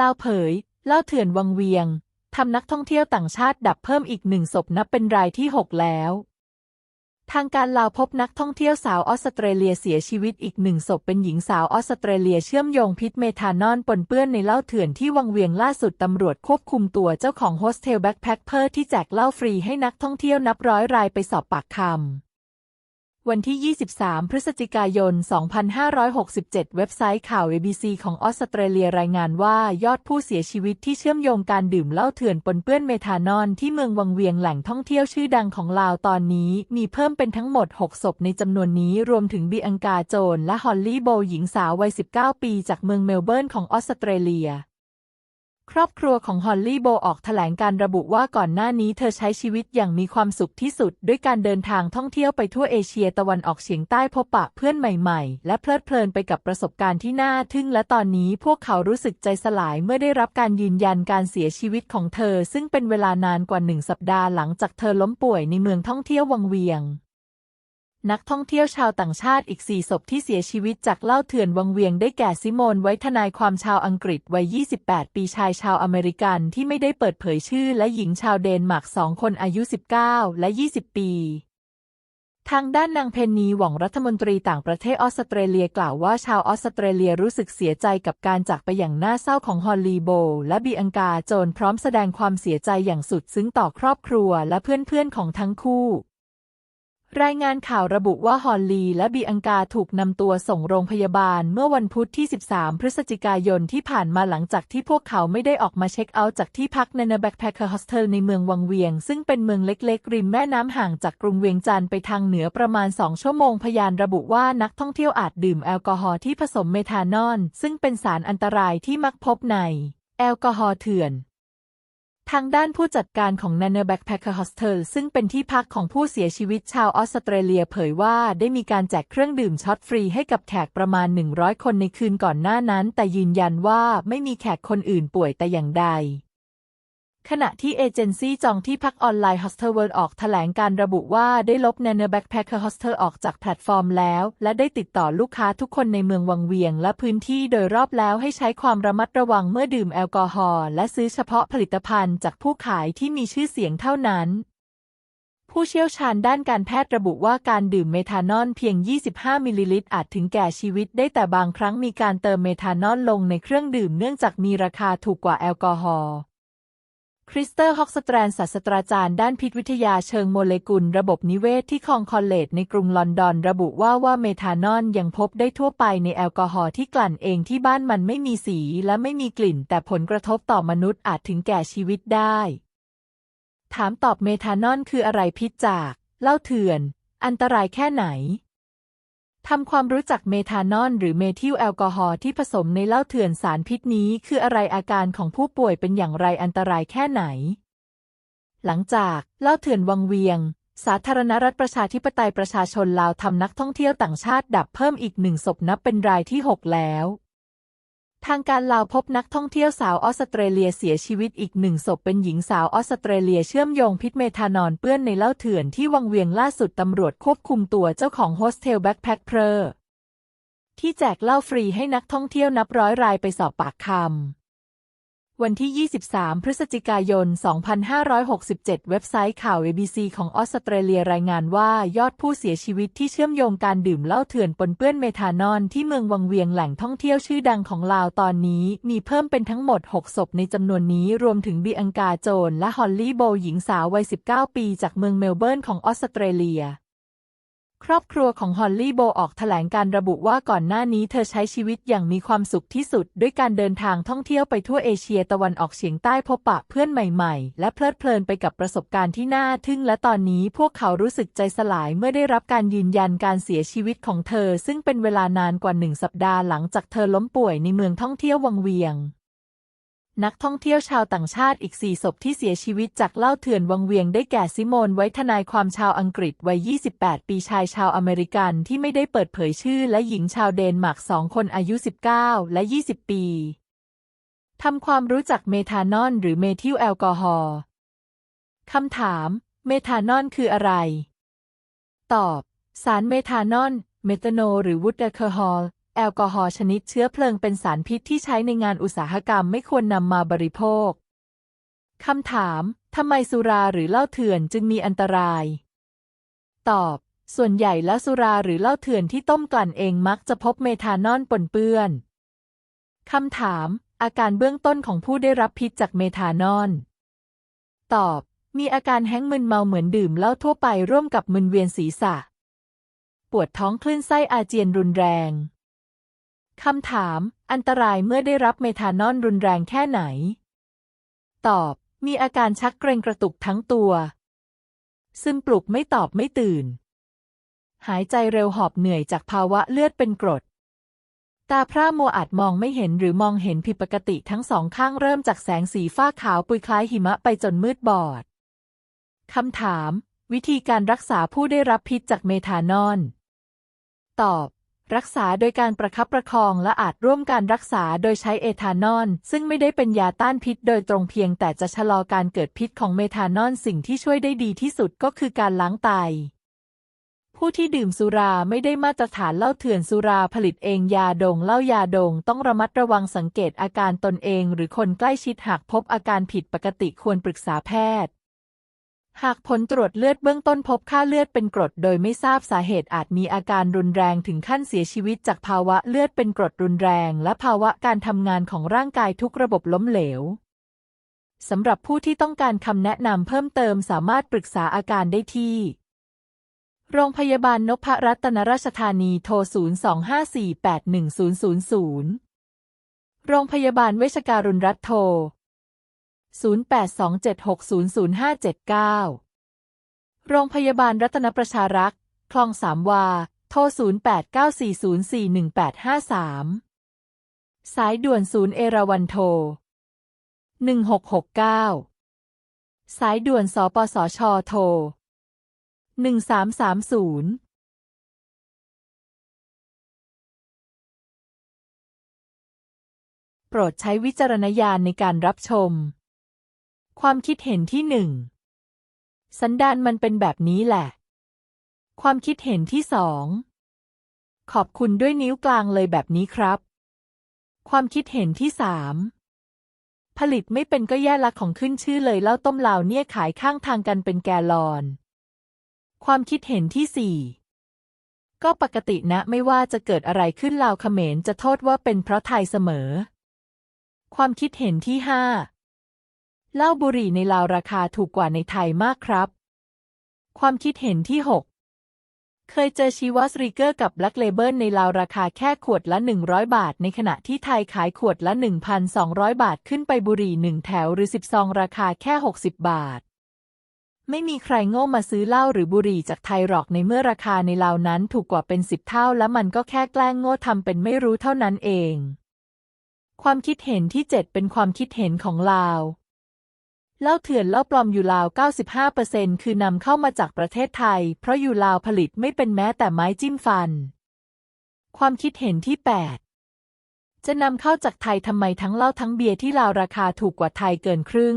ลาวเผยเล่าเถื่อนวังเวียงทำนักท่องเที่ยวต่างชาติดับเพิ่มอีกหนึ่งศพนับเป็นรายที่6แล้ว ทางการลาวพบนักท่องเที่ยวสาวออสเตรเลียเสียชีวิตอีกหนึ่งศพเป็นหญิงสาวออสเตรเลียเชื่อมโยงพิษเมทานอลปนเปื้อนในเหล้าเถื่อนที่วังเวียงล่าสุดตำรวจควบคุมตัวเจ้าของโฮสเทลแบ็คแพคเพอร์ที่แจกเหล้าฟรีให้นักท่องเที่ยวนับร้อยรายไปสอบปากคำ วันที่ 23 พฤศจิกายน 2567 เว็บไซต์ข่าว ABC ของออสเตรเลียรายงานว่ายอดผู้เสียชีวิตที่เชื่อมโยงการดื่มเหล้าเถื่อนปนเปื้อนเมทานอลที่เมืองวังเวียงแหล่งท่องเที่ยวชื่อดังของลาวตอนนี้ มีเพิ่มเป็นทั้งหมด 6 ศพในจำนวนนี้รวมถึงบีอังกาโจนและฮอลลี่โบหญิงสาววัย 19 ปีจากเมืองเมลเบิร์นของออสเตรเลีย ครอบครัวของฮอลลี่โบออกแถลงการระบุว่าก่อนหน้านี้เธอใช้ชีวิตอย่างมีความสุขที่สุด ด้วยการเดินทางท่องเที่ยวไปทั่วเอเชียตะวันออกเฉียงใต้พบปะเพื่อนใหม่ๆ และเพลิดเพลินไปกับประสบการณ์ที่น่าทึ่งและตอนนี้พวกเขารู้สึกใจสลายเมื่อได้รับการยืนยันการเสียชีวิตของเธอ ซึ่งเป็นเวลานานกว่าหนึ่งสัปดาห์หลังจากเธอล้มป่วยในเมืองท่องเที่ยววังเวียง นักท่องเที่ยวชาวต่างชาติอีกสี่ศพที่เสียชีวิตจากเหล้าเถื่อนวังเวียงได้แก่ซิโมนไว้ทนายความชาวอังกฤษวัย 28 ปีชายชาวอเมริกันที่ไม่ได้เปิดเผยชื่อและหญิงชาวเดนมาร์กสองคนอายุ 19 และ 20 ปีทางด้านนางเพนนีหว่องรัฐมนตรีต่างประเทศออสเตรเลียกล่าวว่าชาวออสเตรเลียรู้สึกเสียใจกับการจากไปอย่างน่าเศร้าของฮอลลีโบ และบีอังกาโจนพร้อมแสดงความเสียใจอย่างสุดซึ้งต่อครอบครัวและเพื่อนๆของทั้งคู่ รายงานข่าวระบุว่าฮอลลีและบีอังกาถูกนำตัวส่งโรงพยาบาลเมื่อวันพุธที่ 13 พฤศจิกายนที่ผ่านมาหลังจากที่พวกเขาไม่ได้ออกมาเช็คเอาท์จากที่พักในนแบ็คแพคเกอร์โฮสเทลในเมืองวังเวียง ซึ่งเป็นเมืองเล็กๆ ริมแม่น้ำห่างจากกรุงเวียงจันทร์ไปทางเหนือประมาณ 2 ชั่วโมง พยานระบุว่านักท่องเที่ยวอาจดื่มแอลกอฮอล์ที่ผสมเมทานอลซึ่งเป็นสารอันตรายที่มักพบในแอลกอฮอล์เถื่อน ทางด้านผู้จัดการของ n a n o Backpacker Hostel ซึ่งเป็นที่พักของผู้เสียชีวิตชาวออสเตรเลียเผยว่าได้มีการแจกเครื่องดื่มช็อตฟรีให้กับแขกประมาณ 100 คนในคืนก่อนหน้านั้น แต่ยืนยันว่าไม่มีแขกคนอื่นป่วยแต่อย่างใด ขณะที่เอเจนซี่จองที่พักออนไลน์ Hostel World ออกแถลงการระบุว่าได้ลบ n a n o Backpacker Hostel ออกจากแพลตฟอร์มแล้ว และได้ติดต่อลูกค้าทุกคนในเมืองวังเวียง และพื้นที่โดยรอบแล้วให้ใช้ความระมัดระวังเมื่อดื่มแอลกอฮอล์และซื้อเฉพาะผลิตภัณฑ์จากผู้ขายที่มีชื่อเสียงเท่านั้นผู้เชี่ยวชาญด้านการแพทย์ระบุว่าการดื่มเมทานอลเพียง 25 มิลลิลิตรอาจถึงแก่ชีวิตได้แต่บางครั้งมีการเติมเมทานอลลงในเครื่องดื่มเนื่องจากมีราคาถูกกว่าแอลกอฮอล์ คริสเตอร์ฮอกสแตรนศาสตราจารย์ด้านพิษวิทยาเชิงโมเลกุลระบบนิเวศที่คองคอลเลจในกรุงลอนดอน ระบุว่าว่าเมทานอลยังพบได้ทั่วไปในแอลกอฮอล์ที่กลั่นเองที่บ้านมันไม่มีสีและไม่มีกลิ่น แต่ผลกระทบต่อมนุษย์อาจถึงแก่ชีวิตได้ ถามตอบเมทานอลคืออะไรพิษจาก เล้าเถื่อน อันตรายแค่ไหน ทำความรู้จักเมทานอลหรือเมทิลแอลกอฮอล์ที่ผสมในเหล้าเถื่อนสารพิษนี้ คืออะไรอาการของผู้ป่วยเป็นอย่างไรอันตรายแค่ไหน หลังจากเหล้าเถื่อนวังเวียง สาธารณรัฐประชาธิปไตยประชาชนลาวทำนักท่องเที่ยวต่างชาติดับเพิ่มอีกหนึ่งศพนับเป็นรายที่ 6 แล้ว ทางการลาวพบนักท่องเที่ยวสาวออสเตรเลียเสียชีวิตอีกหนึ่งศพเป็นหญิงสาวออสเตรเลียเชื่อมโยงพิษเมทานอนเปื้อนในเหล้าเถื่อนที่วังเวียงล่าสุดตำรวจควบคุมตัวเจ้าของโฮสเทลแบ็คแพคเพอที่แจกเหล้าฟรีให้นักท่องเที่ยวนับร้อยรายไปสอบปากคำ วันที่ 23 พฤศจิกายน 2567 เว็บไซต์ข่าว ABC ของออสเตรเลียรายงานว่ายอดผู้เสียชีวิตที่เชื่อมโยงการดื่มเหล้าเถื่อนปนเปื้อนเมทานอลที่เมืองวังเวียงแหล่งท่องเที่ยวชื่อดังของลาวตอนนี้ มีเพิ่มเป็นทั้งหมด 6 ศพในจำนวนนี้รวมถึงบีอังกาโจนและฮอลลี่โบหญิงสาววัย 19 ปีจากเมืองเมลเบิร์นของออสเตรเลีย ครอบครัวของฮอลลี่โบออกแถลงการระบุว่าก่อนหน้านี้เธอใช้ชีวิตอย่างมีความสุขที่สุด ด้วยการเดินทางท่องเที่ยวไปทั่วเอเชียตะวันออกเฉียงใต้พบปะเพื่อนใหม่ๆ และเพลิดเพลินไปกับประสบการณ์ที่น่าทึ่ง และตอนนี้พวกเขารู้สึกใจสลายเมื่อได้รับการยืนยันการเสียชีวิตของเธอ ซึ่งเป็นเวลานานกว่าหนึ่งสัปดาห์หลังจากเธอล้มป่วยในเมืองท่องเที่ยววังเวียง นักท่องเที่ยวชาวต่างชาติอีกสี่ศพที่เสียชีวิตจากเหล้าเถื่อนวังเวียงได้แก่ซิโมนไว้ทนายความชาวอังกฤษวัย 28 ปีชายชาวอเมริกันที่ไม่ได้เปิดเผยชื่อและหญิงชาวเดนมาร์กสองคนอายุ 19 และ 20 ปีทำความรู้จักเมทานอลหรือเมทิลแอลกอฮอล์คำถาม เมทานอลคืออะไร ตอบ สารเมทานอลเมทานอลหรือวูดแอลกอฮอล์ แอลกอฮอล์ชนิดเชื้อเพลิงเป็นสารพิษที่ใช้ในงานอุตสาหกรรมไม่ควรนำมาบริโภค คำถาม ทำไมสุราหรือเหล้าเถื่อนจึงมีอันตราย ตอบ ส่วนใหญ่แล้วสุราหรือเหล้าเถื่อนที่ต้มกลั่นเองมักจะพบเมทานอลปนเปื้อน คำถาม อาการเบื้องต้นของผู้ได้รับพิษจากเมทานอล ตอบ มีอาการแห้งมึนเมาเหมือนดื่มเหล้าทั่วไปร่วมกับมึนเวียนศีรษะ ปวดท้องคลื่นไส้อาเจียนรุนแรง คำถาม อันตรายเมื่อได้รับเมทานอลรุนแรงแค่ไหน ตอบ มีอาการชักเกรงกระตุกทั้งตัว ซึมปลุกไม่ตอบไม่ตื่น หายใจเร็วหอบเหนื่อยจากภาวะเลือดเป็นกรด ตาพร่ามัวอาจมองไม่เห็นหรือมองเห็นผิดปกติทั้งสองข้างเริ่มจากแสงสีฟ้าขาวปุยคล้ายหิมะไปจนมืดบอด คำถาม วิธีการรักษาผู้ได้รับพิษจากเมทานอลตอบ รักษาโดยการประคับประคองและอาจร่วมการรักษาโดยใช้เอทานอลซึ่งไม่ได้เป็นยาต้านพิษโดยตรงเพียงแต่จะชะลอการเกิดพิษของเมทานอลสิ่งที่ช่วยได้ดีที่สุดก็คือการล้างไตผู้ที่ดื่มสุราไม่ได้มาตรฐานเหล้าเถื่อนสุราผลิตเองยาดองเหล้ายาดองต้องระมัดระวังสังเกตอาการตนเอง หรือคนใกล้ชิดหากพบอาการผิดปกติควรปรึกษาแพทย์ หากผลตรวจเลือดเบื้องต้นพบค่าเลือดเป็นกรดโดยไม่ทราบสาเหตุอาจมีอาการรุนแรงถึงขั้นเสียชีวิตจากภาวะเลือดเป็นกรดรุนแรง และภาวะการทำงานของร่างกายทุกระบบล้มเหลวสำหรับผู้ที่ต้องการคำแนะนำเพิ่มเติมสามารถปรึกษาอาการได้ที่ โรงพยาบาลนพรัตนราชธานีโทร 025481000 โรงพยาบาลเวชการุณรัตโทร 0827600579 โรงพยาบาลรัตนประชารักษ์ คลองสามวา โทร 0894041853 สายด่วนศูนย์เอราวันโทร 1669 สายด่วนสปสช โทร 1330โปรดใช้วิจารณญาณในการรับชม ความคิดเห็นที่หนึ่งสันดานมันเป็นแบบนี้แหละ ความคิดเห็นที่สองขอบคุณด้วยนิ้วกลางเลยแบบนี้ครับ ความคิดเห็นที่สามผลิตไม่เป็นก็แย่ละของขึ้นชื่อเลยเหล้าต้มลาวเนี่ยขายข้างทางกันเป็นแกลลอน ความคิดเห็นที่สี่ก็ปกตินะไม่ว่าจะเกิดอะไรขึ้นลาวเขมรจะโทษว่าเป็นเพราะไทยเสมอ ความคิดเห็นที่ห้า เหล้าบุหรี่ในลาวราคาถูกกว่าในไทยมากครับ ความคิดเห็นที่หกเคยเจอชีวอสริเกอร์กับแบล็กเลเบิลในลาวราคาแค่ขวดละ 100 บาท ในขณะที่ไทยขายขวดละ 1,200 บาทขึ้นไปบุหรี่หนึ่งแถวหรือ10ซองราคาแค่ 60 บาท ไม่มีใครโง่มาซื้อเหล้าหรือบุหรี่จากไทยหรอกในเมื่อราคาในลาวนั้นถูกกว่าเป็นสิบเท่า และมันก็แค่แกล้งโง่ทำเป็นไม่รู้เท่านั้นเอง ความคิดเห็นที่ 7 เป็นความคิดเห็นของลาว เหล้าเถื่อนเหล้าปลอมอยู่ลาว 95%คือนำเข้ามาจากประเทศไทย เพราะอยู่ลาวผลิตไม่เป็นแม้แต่ไม้จิ้มฟัน ความคิดเห็นที่ 8 จะนำเข้าจากไทยทำไมทั้งเหล้าทั้งเบียร์ที่ลาวราคาถูกกว่าไทยเกินครึ่ง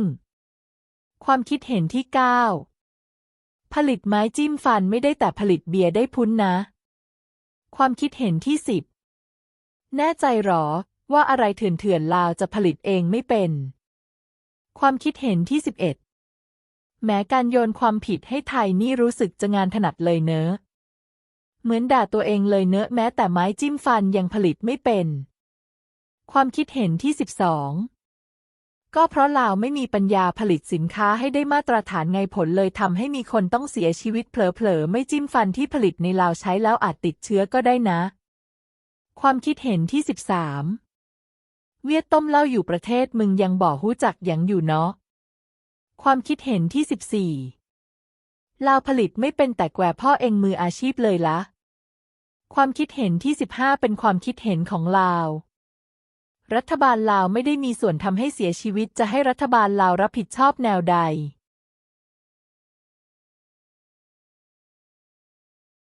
ความคิดเห็นที่ 9 ผลิตไม้จิ้มฟันไม่ได้แต่ผลิตเบียร์ได้พุ้นนะ ความคิดเห็นที่ 10 แน่ใจหรอว่าอะไรเถื่อนๆลาวจะผลิตเองไม่เป็น ความคิดเห็นที่ 11 แม้การโยนความผิดให้ไทยนี่รู้สึกจะงานถนัดเลยเนอะ เหมือนด่าตัวเองเลยเนอะแม้แต่ไม้จิ้มฟันยังผลิตไม่เป็น ความคิดเห็นที่ 12 ก็เพราะลาวไม่มีปัญญาผลิตสินค้าให้ได้มาตรฐานไงผลเลยทำให้มีคนต้องเสียชีวิตเผลอๆไม่จิ้มฟันที่ผลิตในลาวใช้แล้วอาจติดเชื้อก็ได้นะ ความคิดเห็นที่ 13 เวียดต้มเล่าอยู่ประเทศมึงยังบ่อหู้จักยังอยู่เนาะ ความคิดเห็นที่สิบสี่ลาวผลิตไม่เป็นแต่แกวพ่อเองมืออาชีพเลยละ ความคิดเห็นที่สิบห้าเป็นความคิดเห็นของลาว รัฐบาลลาวไม่ได้มีส่วนทำให้เสียชีวิตจะให้รัฐบาลลาวรับผิดชอบแนวใด